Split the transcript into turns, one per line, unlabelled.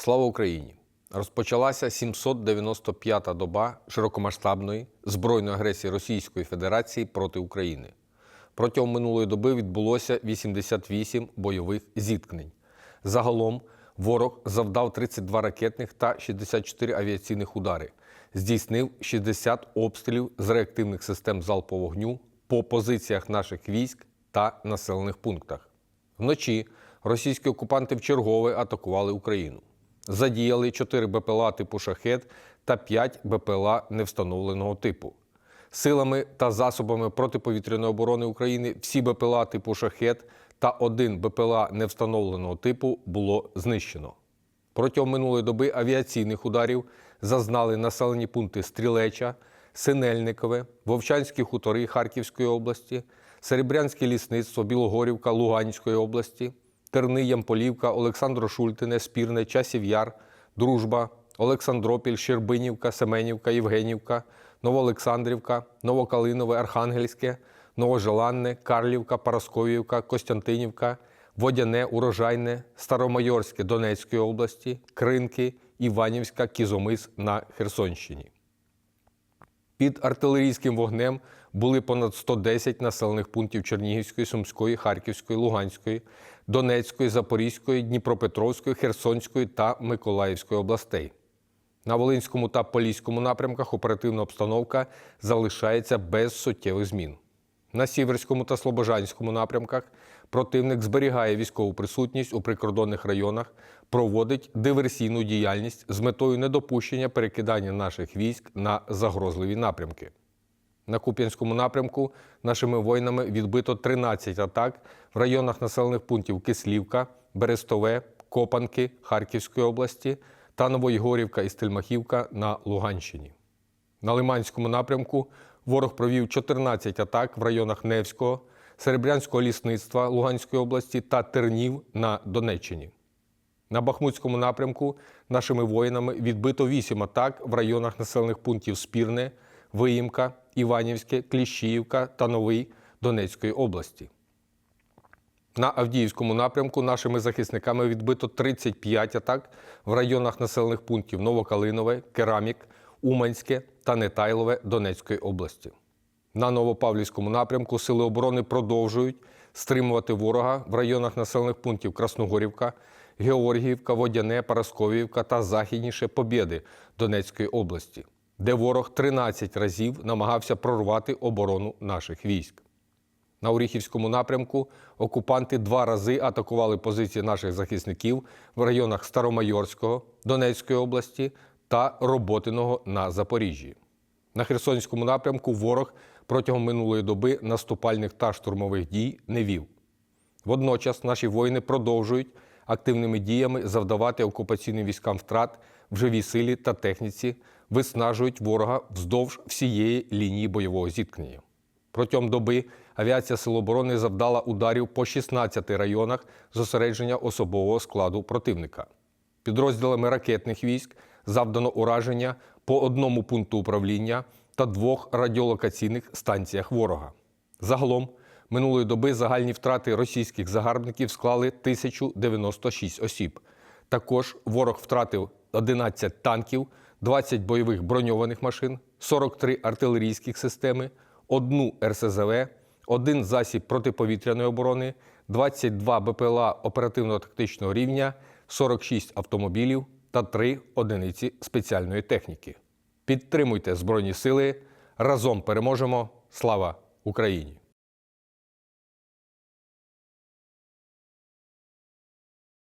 Слава Україні! Розпочалася 795-та доба широкомасштабної збройної агресії Російської Федерації проти України. Протягом минулої доби відбулося 88 бойових зіткнень. Загалом ворог завдав 32 ракетних та 64 авіаційних удари, здійснив 60 обстрілів з реактивних систем залпового вогню по позиціях наших військ та населених пунктах. Вночі російські окупанти вчергове атакували Україну. Задіяли 4 БПЛА типу шахет та 5 БПЛА невстановленого типу. Силами та засобами протиповітряної оборони України всі БПЛА типу шахет та один БПЛА невстановленого типу було знищено. Протягом минулої доби авіаційних ударів зазнали населені пункти Стрілеча, Синельникове, Вовчанські хутори Харківської області, Серебрянське лісництво, Білогорівка Луганської області, Терни, Ямполівка, Олександро Шультине, Спірне, Часів Яр, Дружба, Олександропіль, Щербинівка, Семенівка, Євгенівка, Новоолександрівка, Новокалинове, Архангельське, Новожеланне, Карлівка, Парасковівка, Костянтинівка, Водяне, Урожайне, Старомайорське Донецької області, Кринки, Іванівська, Кізомис на Херсонщині. Під артилерійським вогнем були понад 110 населених пунктів Чернігівської, Сумської, Харківської, Луганської, Донецької, Запорізької, Дніпропетровської, Херсонської та Миколаївської областей. На Волинському та Поліському напрямках оперативна обстановка залишається без суттєвих змін. На Сіверському та Слобожанському напрямках противник зберігає військову присутність у прикордонних районах, проводить диверсійну діяльність з метою недопущення перекидання наших військ на загрозливі напрямки. На Куп'янському напрямку нашими воїнами відбито 13 атак в районах населених пунктів Кислівка, Берестове, Копанки Харківської області та Новоєгорівка і Стельмахівка на Луганщині. На Лиманському напрямку ворог провів 14 атак в районах Невського, Серебрянського лісництва Луганської області та Тернів на Донеччині. На Бахмутському напрямку нашими воїнами відбито 8 атак в районах населених пунктів Спірне, Виїмка, Іванівське, Кліщіївка та Новий Донецької області. На Авдіївському напрямку нашими захисниками відбито 35 атак в районах населених пунктів Новокалинове, Керамік, Уманське та Нетайлове Донецької області. На Новопавлівському напрямку Сили оборони продовжують стримувати ворога в районах населених пунктів Красногорівка, Георгіївка, Водяне, Парасковіївка та західніше Побєди Донецької області, де ворог 13 разів намагався прорвати оборону наших військ. На Оріхівському напрямку окупанти два рази атакували позиції наших захисників в районах Старомайорського Донецької області та Роботиного на Запоріжжі. На Херсонському напрямку ворог протягом минулої доби наступальних та штурмових дій не вів. Водночас наші воїни продовжують активними діями завдавати окупаційним військам втрат в живій силі та техніці, виснажують ворога вздовж всієї лінії бойового зіткнення. Протягом доби авіація Сил оборони завдала ударів по 16 районах зосередження особового складу противника. Підрозділами ракетних військ завдано ураження по одному пункту управління та двох радіолокаційних станціях ворога. Загалом минулої доби загальні втрати російських загарбників склали 1096 осіб. Також ворог втратив 11 танків, 20 бойових броньованих машин, 43 артилерійських системи, одну РСЗВ, один засіб протиповітряної оборони, 22 БПЛА оперативно-тактичного рівня, 46 автомобілів та 3 одиниці спеціальної техніки. Підтримуйте Збройні Сили. Разом переможемо. Слава Україні!